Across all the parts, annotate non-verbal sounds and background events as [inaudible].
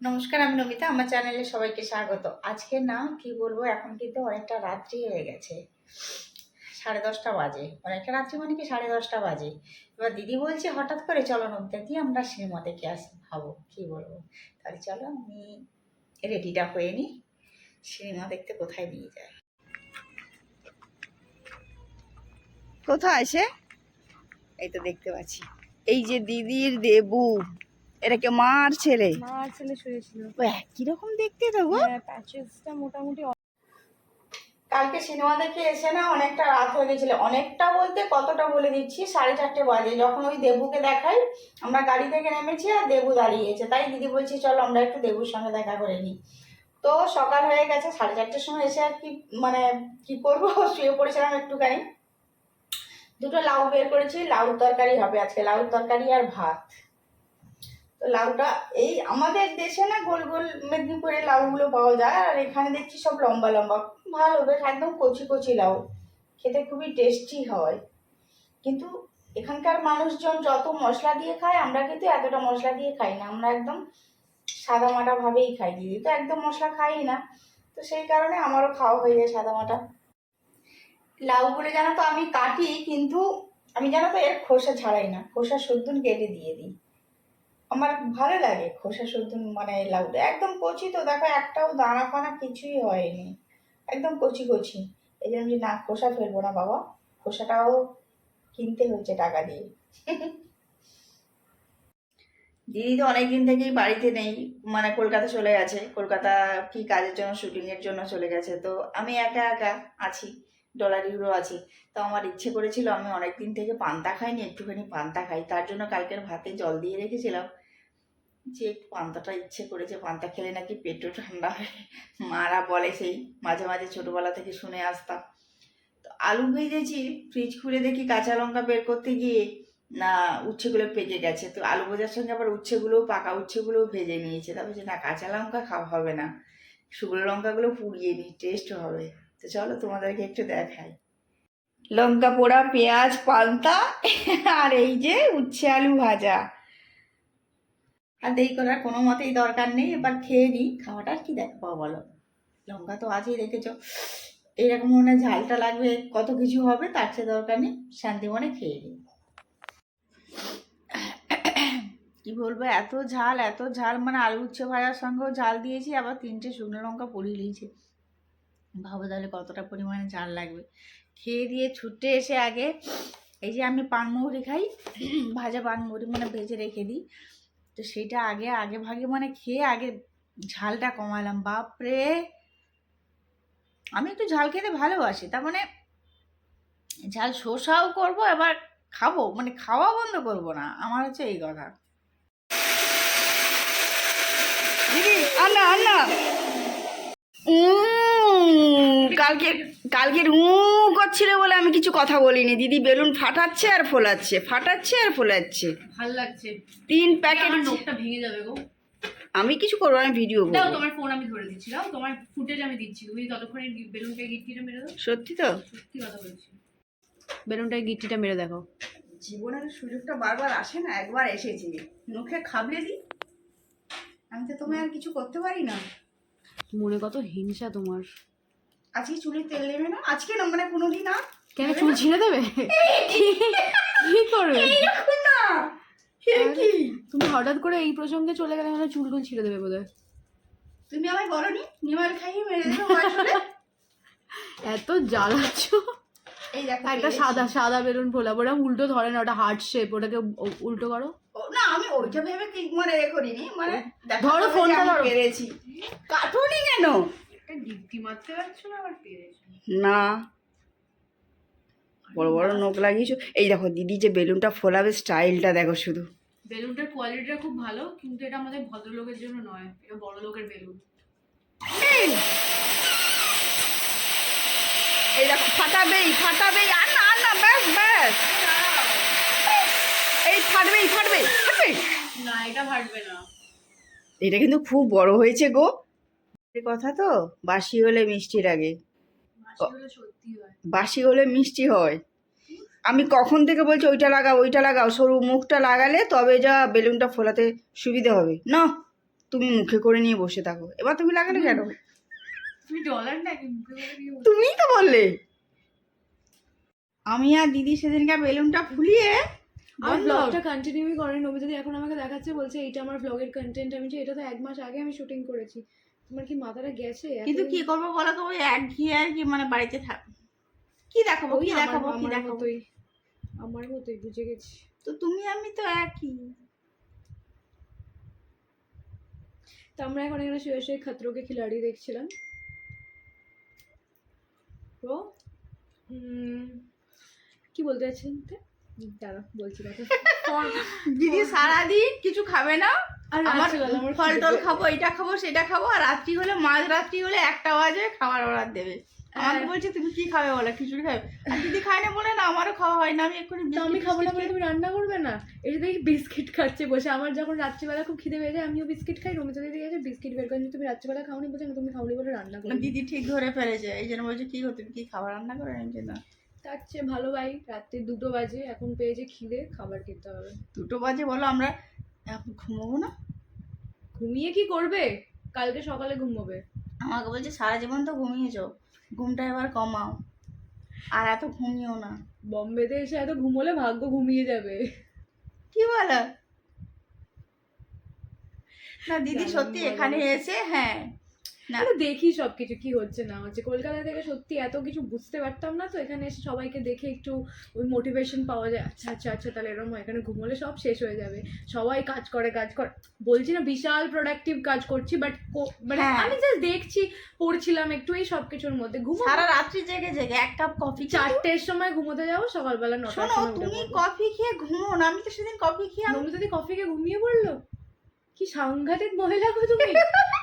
নমস্কার, আমি নমিতা, আমার চ্যানেলে সবাইকে স্বাগত। আজকে না, কি বলব, এখন কিন্তু অনেকটা রাত্রি হয়ে গেছে। সাড়ে দশটা বাজে। অনেকটা রাত্রি মানে কি, সাড়ে দশটা বাজে। এবার দিদি বলছে, হঠাৎ করে চলো নমিতা, দিয়ে আমরা সিনেমা দেখে আসি ভাবো, কি বলব? তাহলে চলো, আমি রেডিটা হয়ে নিই সিনেমা দেখতে কোথায় নিয়ে যায়? কোথায় সে? এই তো দেখতে পাচ্ছি। এই যে দিদির দেবু। এটাকে মার ছেলে? মার ছেলে শুয়েছিল। কীরকম দেখতে তো গো। হ্যাঁ প্যাচেসটা মোটামুটি কালকে সিনেমা দেখে এসে না অনেকটা রাত হয়ে গেছিল। অনেকটা বলতে কতটা বলে দিচ্ছি? সাড়ে চারটে বাজে। যখন ওই দেবুকে দেখাই আমরা গাড়ি থেকে নেমেছি আর দেবু দাঁড়িয়েছে। তাই দিদি বলছি চলো আমরা একটু দেবুর সঙ্গে দেখা করে নিই। তো সকাল হয়ে গেছে। সাড়ে চারটের সময় এসে আর কি মানে কি করব? [laughs] শুয়ে পড়েছিলাম একটুখানি। দুটো লাউ বের করেছি। লাউ তরকারি হবে আজকে। লাউ তরকারি আর ভাত। তো লাউটা এই আমাদের দেশে না গোল গোল মেদিনীপুরে লাউগুলো পাওয়া যায়, আর এখানে দেখছি সব লম্বা লম্বা। ভালো বেশ একদম কচি কচি লাউ। খেতে খুবই টেস্টি হয়। কিন্তু এখানকার মানুষজন যত মশলা দিয়ে খায়, আমরা কিন্তু এতটা মশলা দিয়ে খাই না। আমরা একদম সাদা মাটা ভাবেই খাই। দিদি তো একদম মশলা খাই না। তো সেই কারণে আমারও খাওয়া হয়ে যায় সাদা মাটা। লাউগুলো জানো তো আমি কাটি, কিন্তু আমি জানো তো এর খোসা ছাড়াই না। খোসা সদ্যুন কেটে দিয়ে দিই। আমার ভালো লাগে খোসা শুদ্ধ মানে লাউটা একদম কচি তো, দেখো একটাও দানা ফানা কিছুই হয়নি। একদম কচি কচি। এই জন্য না, খোসা ফেলব না বাবা, খোসাটাও কিনতে হচ্ছে টাকা দিয়ে। দিদি তো অনেকদিন থেকেই বাড়িতে নেই মানে কলকাতা চলে গেছে। কলকাতা কি কাজের জন্য শুটিংয়ের জন্য চলে গেছে। তো আমি একা একা আছি ডলার ইউরো আছি। তো আমার ইচ্ছে করেছিল আমি অনেক দিন থেকে পান্তা খাইনি, একটুখানি পান্তা খাই। তার জন্য কালকের ভাতে জল দিয়ে রেখেছিলাম। যে পান্তাটা ইচ্ছে করেছে পান্তা খেলে নাকি পেটও ঠান্ডা হয়। মারা বলে সেই, মাঝে মাঝে ছোটোবেলা থেকে শুনে আসতাম। তো আলু ভেজেছি ফ্রিজ খুলে দেখি কাঁচা লঙ্কা বের করতে গিয়ে, না, উচ্ছেগুলো পেকে গেছে। তো আলু ভাজার সঙ্গে আবার উচ্ছেগুলোও, পাকা উচ্ছেগুলোও ভেজে নিয়েছে। তারপর যে না, কাঁচা লঙ্কা খাওয়া হবে না। শুকনো লঙ্কাগুলো পুড়িয়ে নিই টেস্ট হবে। তো চলো তোমাদেরকে একটু দেখাই। লঙ্কা পোড়া, পেঁয়াজ, পান্তা, আর এই যে উচ্ছে আলু ভাজা। আর দেরি করার কোনো মতেই দরকার নেই, এবার খেয়ে নিই। খাওয়াটা আর কি দেখব বলো? লঙ্কা তো আছেই দেখেছ এইরকম মনে ঝালটা লাগবে, কত কিছু হবে তার চেয়ে দরকার নেই শান্তি মনে খেয়ে নিই। কি বলব, এত ঝাল এত ঝাল মানে আলু উচ্ছে ভাজার সঙ্গেও ঝাল দিয়েছি, আবার তিনটে শুকনো লঙ্কা পুড়িয়ে নিয়েছি। ভাবো তাহলে কতটা পরিমাণে ঝাল লাগবে। খেয়ে দিয়ে ছুটে এসে আগে এই যে আমি পানমৌরি খাই, ভাজা পানমৌরি মানে ভেজে রেখে দিই। তো সেটা আগে আগে ভাগে মানে খেয়ে আগে ঝালটা কমালাম। বাপরে! আমি একটু ঝাল খেতে ভালোবাসি, তার মানে ঝাল শোষাও করব এবার খাব মানে খাওয়া বন্ধ করব না, আমার হচ্ছে এই কথা। দিদি, আল্লাহ আন্না কালকে কালকের উ করছিল বলে আমি কিছু কথা বলিনি। দিদি বেলুন ফাটাচ্ছে আর ফোলাচ্ছে ফাটাচ্ছে আর ফোলাচ্ছে। ভালো লাগছে। তিন প্যাকেট আমার নখটা ভেঙে যাবে গো। আমি কিছু করব আমি ভিডিও দাও করব। তোমার ফোন আমি ধরে দিচ্ছি দাও তোমার ফুটেজ আমি দিচ্ছি। তুমি ততক্ষণে বেলুনটা গিট্টিটা মেরে দাও। সত্যি তো? সত্যি কথা বলছি। বেলুনটায় গিট্টিটা মেরে দেখো। জীবনের সুযোগটা বারবার আসে না একবার এসেছি। মুখে খাবলে দি। আমি তো তোমায় আর কিছু করতে পারি না। মনে কত হিংসা তোমার। আজকে চুলে তেল নেবে না? আজকে না মানে কোনোদিন না কেন চুল ছিঁড়ে দেবে? কি? করবে? না। কি? তুমি হঠাৎ করে এই প্রসঙ্গে চলে গেলে মানে চুল টুল ছিঁড়ে দেবে বোধহয়। তুমি আমায় বলনি? নিমাল খাইয়ে মেরে দেবো এত জ্বালাচ্ছ। একটা সাদা সাদা বেলুন ফোলা ওটা উল্টো ধরে না ওটা হার্ট শেপ ওটাকে উল্টো করো। না আমি ওইটা ভেবে কি মানে এ করিনি মানে ধরো ফোনটা ধরো। পেরেছি। কাটুনি কেন? না বড় বড় নখ লাগিয়েছো। এই দেখো দিদি যে বেলুনটা ফোলাবে স্টাইলটা দেখো শুধু। বেলুনটার কোয়ালিটিটা খুব ভালো কিন্তু এটা আমাদের ভদ্রলোকের জন্য নয় এটা বড় লোকের বেলুন। এই! দেখো ফাটাবেই ফাটাবেই আর না আর না ব্যাস ব্যাস। এই ফাটবেই ফাটবেই ফাটবেই। না এটা ফাটবে না। এটা কিন্তু খুব বড় হয়েছে গো। কথা তো? বাসি হলে মিষ্টির আগে। বাসি হলে মিষ্টি হয়। আমি কখন থেকে বলছি ওইটা লাগাও ওইটা লাগাও? সরু মুখটা লাগালে তবে যা বেলুনটা ফোলাতে সুবিধা হবে। না তুমি মুখে করে নিয়ে বসে থাকো। এবার তুমি লাগালে কেন। তুমিই তো বললে। আমি আর দিদি সেদিনকে বেলুনটা ফুলিয়ে আর বন্ধ। ব্লগটা কন্টিনিউই করে নবীদি এখন আমাকে দেখাচ্ছে বলছে এইটা আমার ব্লগের কন্টেন্ট আমি এটা তো এক মাস আগে আমি শুটিং করেছি। তোমার কি মাথাটা গেছে? কিন্তু কি করব বলো তো? ওই এক ঘিয়ে আর কি মানে বাড়িতে থাক কি দেখাবো? কি দেখাবো? কি দেখাবো? আমার মতোই বুঝে গেছি। তো তুমি আমি তো একই। তো আমরা এখন এখানে শুয়ে শুয়ে খতরোকে খিলাড়ি দেখছিলাম। তো উম, কি বলতে চাচ্ছিলাম তো? দাঁড়া বলছি [laughs] দিদি সারাদিন কিছু খাবে না? আর আমার ফল টল খাব এটা খাব সেটা খাব আর রাত্রি হলে মাঝ রাত্রি হলে একটা বাজে খাবার অর্ডার দেবে। আমাকে। বলছে তুমি কি খাবে বলো খিচুড়ি খাবে? আর দিদি খায় না বলে না আমারও খাওয়া হয় না আমি এক্ষুনি আমি বিস্কিট খাব না বলে তুমি রান্না করবে না? এটা দেখি বিস্কিট খাচ্ছে বসে। আমার যখন রাত্রিবেলা খুব খিদে পেয়ে যায় আমিও বিস্কিট খাই রমিতা দিদি গেছে বিস্কিট বের করে তুমি রাত্রিবেলা খাওনি বলছে না তুমি খাওনি বলে রান্না করো দিদি ঠিক ধরে ফেলেছে এই জন্য বলছে কি গো তুমি কি খাবার রান্না করে আমি না তার চেয়ে ভালো ভাই রাত্রি দুটো বাজে এখন পেয়েছে খিদে খাবার খেতে হবে। দুটো বাজে বলো আমরা এখন ঘুমোবো না। ঘুমিয়ে কি করবে? কালকে সকালে ঘুমোবে। আমাকে বলছে সারা জীবন তো ঘুমিয়েছো ঘুমটা এবার কমাও। আর এত ঘুমিও না। বম্বেতে এসে এত ঘুমোলে ভাগ্য ঘুমিয়ে যাবে। কি বলো? না দিদি সত্যি এখানে এসে হ্যাঁ না। আরে দেখি সবকিছু কি হচ্ছে না হচ্ছে। কলকাতা থেকে সত্যি এত কিছু বুঝতে পারতাম না তো এখানে এসে সবাইকে দেখে একটু ওই মোটিভেশন পাওয়া যায় আচ্ছা আচ্ছা আচ্ছা তাহলে এরকম হয়। এখানে ঘুমোলে সব শেষ হয়ে যাবে। সবাই কাজ করে কাজ করে। বলছি না বিশাল প্রোডাক্টিভ কাজ করছি বাট মানে হ্যাঁ। আমি জাস্ট দেখছি পড়ছিলাম একটু এই সব কিছুর মধ্যে। ঘুমো সারা রাত্রি জেগে জেগে এক কাপ কফি চারটের সময় ঘুমোতে যাব সকালবেলা নটার শোনো তুমি কফি খেয়ে ঘুমো না আমি তো সেদিন কফি খেয়ে আমি- নমিতা দি কফি খেয়ে ঘুমিয়ে পড়ল? কি সাংঘাতিক মহিলা গো তুমি?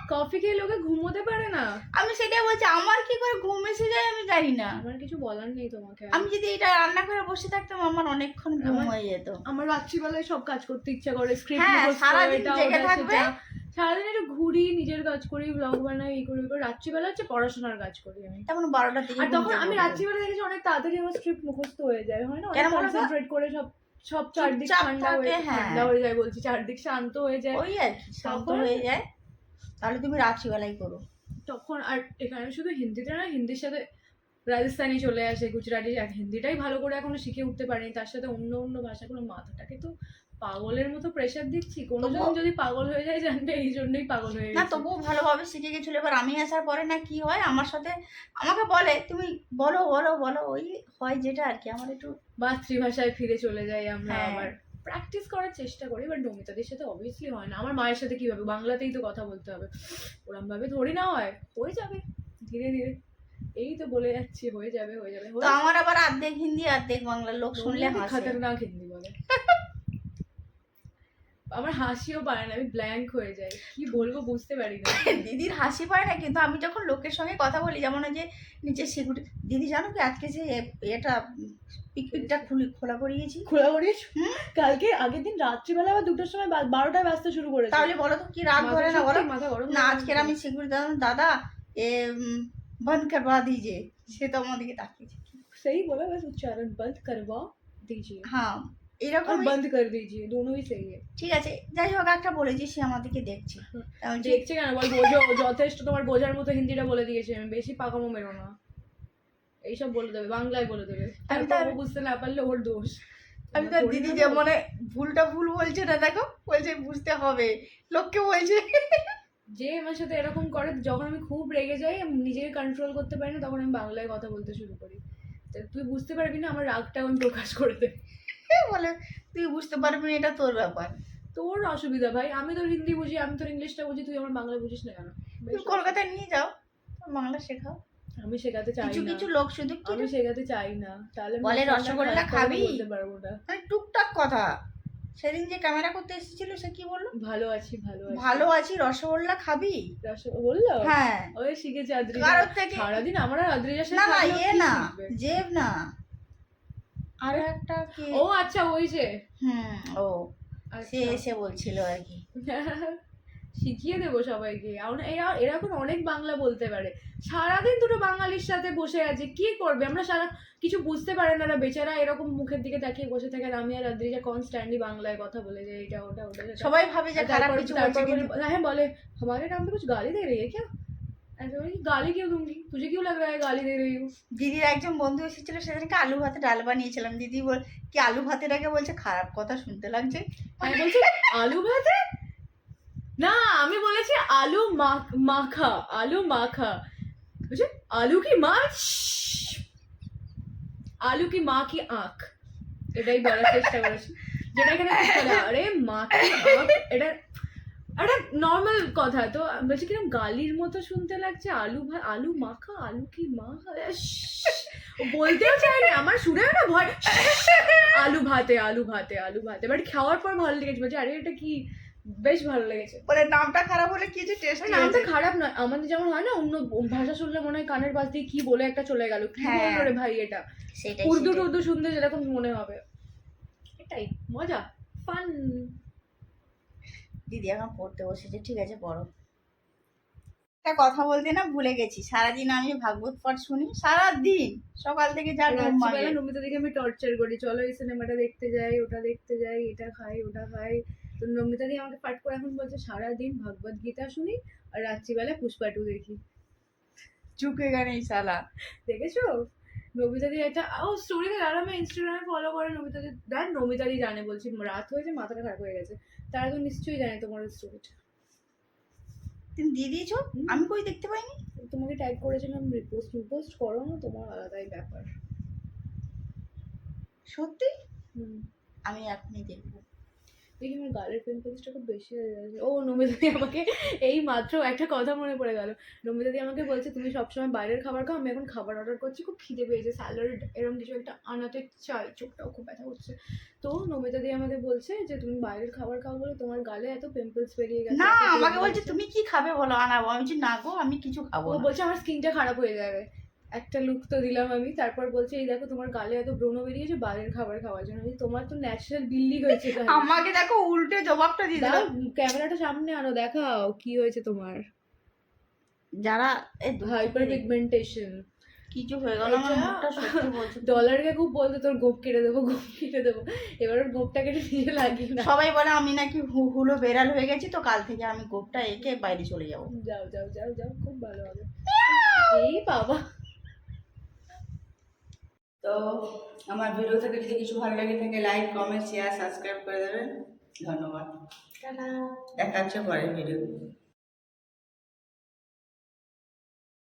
কফি খেয়ে লোকে ঘুমোতে পারে না। আমি সেটাই বলছি আমার কি করে ঘুম এসে যায় আমি জানি না। আমার কিছু বলার নেই তোমাকে। আমি যদি এটা রান্না করে বসে থাকতাম আমার অনেকক্ষণ ঘুম হয়ে যেত। আমার রাত্রিবেলায় সব কাজ করতে ইচ্ছা করে স্ক্রিপ্ট হ্যাঁ, সারাদিন জেগে থাকবে। সারাদিন একটু ঘুরি নিজের কাজ করি ব্লগ বানাই এই করি করি। রাত্রিবেলা হচ্ছে পড়াশোনার কাজ করি আমি। তেমন বারোটার দিকে আর তখন আমি। রাত্রিবেলা দেখেছি অনেক তাড়াতাড়ি আমার স্ক্রিপ্ট মুখস্থ হয়ে যায় হয় না? অনেক কনসেন্ট্রেট করে সব সব চারদিক ঠান্ডা হয়ে হ্যাঁ। ঠান্ডা হয়ে যায় বলছি চারদিক শান্ত হয়ে যায়। ওই আর কি শান্ত হয়ে যায়। তাহলে তুমি রাত্রিবেলাই করো। তখন আর এখানে শুধু হিন্দিতে না হিন্দির সাথে রাজস্থানি চলে আসে গুজরাটি হিন্দিটাই ভালো করে এখনও শিখে উঠতে পারেনি। তার সাথে অন্য অন্য ভাষাগুলো মাথাটাকে তো পাগলের মতো প্রেশার দিচ্ছি? কোনোজন যদি পাগল হয়ে যায় জানবে এই জন্যই পাগল হয়ে না তবুও ভালোভাবে শিখে গেছিল। এবার আমি আসার পরে না কি হয় আমার সাথে আমাকে বলে তুমি বলো বলো বলো। ওই হয় যেটা আর কি আমার একটু মাতৃভাষায় ফিরে চলে যাই আমরা হ্যাঁ। আবার। প্র্যাকটিস করার চেষ্টা করি বাট নমিতাদের সাথে অবভিয়াসলি হয় না। আমার মায়ের সাথে কীভাবে? বাংলাতেই তো কথা বলতে হবে। ওরম ভাবে ধরি না হয় হয়ে যাবে ধীরে ধীরে। এই তো বলে যাচ্ছি হয়ে যাবে হয়ে যাবে। তো আমার আবার অর্ধেক হিন্দি অর্ধেক বাংলা লোক শুনলে হাসে। খতরনাক হিন্দি বলে। আমার হাসিও পারে না আমি ব্ল্যাঙ্ক হয়ে যাই। কি বলব বুঝতে পারি না। [laughs] দিদির হাসি পায় না কিন্তু আমি যখন লোকের সঙ্গে কথা বলি যেমন যে নিচে সিকিউরিটি দিদি জানো কি আজকে যে এটা পিকপিকটা খুলি খোলা করিয়েছি? খোলা কালকে আগের দিন রাত্রিবেলা বা দুটোর সময় বারোটায় বাজতে শুরু করে তাহলে বলো তো কি রাত ধরে না বলো? না আজকের আমি সিকিউরিটি দাদা এ বন্ধ করবা দিজিয়ে সে তো আমাদেরকে তাকিয়েছে। সেই বলে বাস উচ্চারণ বন্ধ করবা দিজে। হ্যাঁ। এরকম और बंद कर दीजिए दोनों ही सही है ঠিক আছে যাই হোক একটা বলেছি সে আমাদেরকে দেখছে হুম। তেমন যে দেখছে কেন বল বোঝো যথেষ্ট তোমার বোঝার মতো হিন্দিটা বলে দিয়েছে আমি বেশি পাকামো মেরো না এইসব বলে দেবে বাংলায় বলে দেবে আমি তারপর তার- ও বুঝতে না পারলে ওর দোষ আমি তার দিদি যে মানে ভুলটা ভুল বলছে না দেখো বলছে বুঝতে হবে লোককে বলছে যে আমার সাথে এরকম করে যখন আমি খুব রেগে যাই আমি নিজেকে কন্ট্রোল করতে পারি না তখন আমি বাংলায় কথা বলতে শুরু করি তা তুই বুঝতে পারবি না আমার রাগটা আমি প্রকাশ করে দেবে বলে তুই বুঝতে পারবি এটা তোর ব্যাপার। তোর অসুবিধা ভাই আমি তোর হিন্দি বুঝি আমি তোর ইংলিশটা বুঝি তুই আমার বাংলা বুঝিস না কেন? তুমি কলকাতায় নিয়ে যাও বাংলা শেখাও। আমি শেখাতে চাই কিছু না। কিছু লোক শুধু আমি শেখাতে চাই না। তাহলে বলে রসগোল্লা খাবি? বলতে পারব না। মানে টুকটাক কথা। সেদিন যে ক্যামেরা করতে এসেছিল সে কি বলল? ভালো আছি ভালো আছি। ভালো আছি রসগোল্লা খাবি? রসগোল্লা বলল? হ্যাঁ। ওই শিখেছে আদ্রিজা। সারাদিন আমার আদ্রিজার সাথে না না ইয়ে না জেব না। আর একটা কি ও আচ্ছা ওই যে হুম ও সে আচ্ছা। এসে বলছিল আর কি [laughs] শিখিয়ে দেবো সবাইকে আর এরা এরা এখন অনেক বাংলা বলতে পারে সারাদিন দুটো বাঙালির সাথে বসে আছে কি করবে আমরা সারা কিছু বুঝতে পারে না এরা বেচারা এরকম মুখের দিকে তাকিয়ে বসে থাকে আর আমি আর আদ্রিজা কনস্ট্যান্টলি বাংলায় কথা বলে যে এটা ওটা ওটা সেটা। সবাই ভাবে যে খারাপ তারপর কিছু তারপর বলছে বলে কিন্তু হ্যাঁ বলে हमारे नाम पे कुछ गाली दे रही है क्या ऐसे बोली गाली क्यों दूंगी तुझे क्यों लग रहा है गाली दे रही हूँ দিদির একজন বন্ধু এসেছিল সেদিনকে আলু ভাতে ডাল বানিয়েছিলাম দিদি বল কি আলু ভাতের আগে বলছে খারাপ কথা শুনতে লাগছে আমি বলছি আলু ভাতে না আমি বলেছি আলু মাখ- মাখা আলু মাখা বুঝছে আলু কি মাছ আলু কি মা কি আঁখ এটাই বলার চেষ্টা করেছি যেটা এখানে ঠিক বলে, আরে মা কি আঁখ এটা একটা নর্মাল কথা তো বলছি কীরকম গালির মতো শুনতে লাগছে আলু ভা আলু মাখা আলু কি মাখা? বলতেও চাইনি আমার শুনেও না ভয় আলু ভাতে আলু ভাতে আলু ভাতে বাট খাওয়ার পর ভালো লেগেছে বলছি আরে এটা কি বেশ ভালো লেগেছে। নামটা খারাপ হলে কি যে টেস্ট নামটা খারাপ নয় আমাদের যেমন হয় না অন্য ভাষা শুনলে মনে হয় কানের পাশ দিয়ে কি বলে একটা চলে গেল কি হ্যাঁ। ভাই এটা? উর্দু টুর্দু শুনতে যেরকম মনে হবে। এটাই মজা ফান দিদি এখন পড়তে বসেছে ঠিক আছে পড়ো। একটা কথা বলতে না ভুলে গেছি সারাদিন আমি ভাগবত পাঠ শুনি সারাদিন সকাল থেকে যা। নমিতা দিকে আমি টর্চার করি চলো এই সিনেমাটা দেখতে যাই ওটা দেখতে যাই এটা খাই ওটা খাই। তো নমিতা দি আমাকে পাঠ করে এখন বলছে সারাদিন ভগবত গীতা শুনি আর রাত্রিবেলা পুষ্পা টু দেখি। চুকে গেলে এই শালা। দেখেছ? নমিতা এটা একটা ও স্টোরিতে যারা আমি ইনস্টাগ্রামে ফলো করে নমিতাদি দেখ নমিতা জানে বলছি রাত হয়েছে মাথাটা খারাপ হয়ে গেছে। তারা তো নিশ্চয়ই জানে তোমার স্টোরিটা তুমি দিয়ে দিয়েছ? আমি কই দেখতে পাইনি? তোমাকে ট্যাগ করেছিলাম রিপোস্ট রিপোস্ট করো না তোমার আলাদাই ব্যাপার। সত্যি? হুম। আমি এখনই দেখব। দেখি আমার গালের পিম্পলসটা খুব বেশি হয়ে গেছে ও নমিতাদি আমাকে এই মাত্র একটা কথা মনে পড়ে গেল। নমিতাদি আমাকে বলছে তুমি সবসময় বাইরের খাবার খাও আমি এখন খাবার অর্ডার করছি খুব খিদে পেয়েছে স্যালাড এরকম কিছু একটা আনাতে চাই চোখটাও খুব ব্যথা করছে। তো নমিতাদি আমাকে বলছে যে তুমি বাইরের খাবার খাও বলে তোমার গালে এত পিম্পলস বেরিয়ে গেছে না আমাকে বলছে তুমি কি খাবে বলো আনাবো। আমি না গো আমি কিছু খাব ও বলছে আমার স্কিনটা খারাপ হয়ে যাবে। একটা লুক তো দিলাম আমি। তারপর বলছে এই দেখো তোমার গালে এত ব্রণ বেরিয়েছে বাইরের খাবার খাওয়ার জন্য। তোমার তো ন্যাচারাল বিল্লি হয়েছে। আমাকে দেখো উল্টে জবাবটা দিয়ে দিল। দাও ক্যামেরাটা সামনে আনো দেখাও কি হয়েছে তোমার। যারা এই হাইপার পিগমেন্টেশন কিছু হয়ে গেল আমার মুখটা সত্যি বলছি। ডলারকে খুব বলতো তোর গোপ কেটে দেবো গোপ কেটে দেবো। এবার ওর গোপটা কেটে নিজে লাগিয়ে না। সবাই বলে আমি নাকি হু- হুলো বেড়াল হয়ে গেছি তো কাল থেকে আমি গোপটা এঁকে বাইরে চলে যাব। যাও যাও যাও যাও খুব ভালো হবে। এই বাবা। তো আমার ভিডিও থেকে যদি কিছু ভালো লাগে থাকে লাইক কমেন্ট শেয়ার সাবস্ক্রাইব করে দেবেন। ধন্যবাদ। দেখা হচ্ছে পরের ভিডিও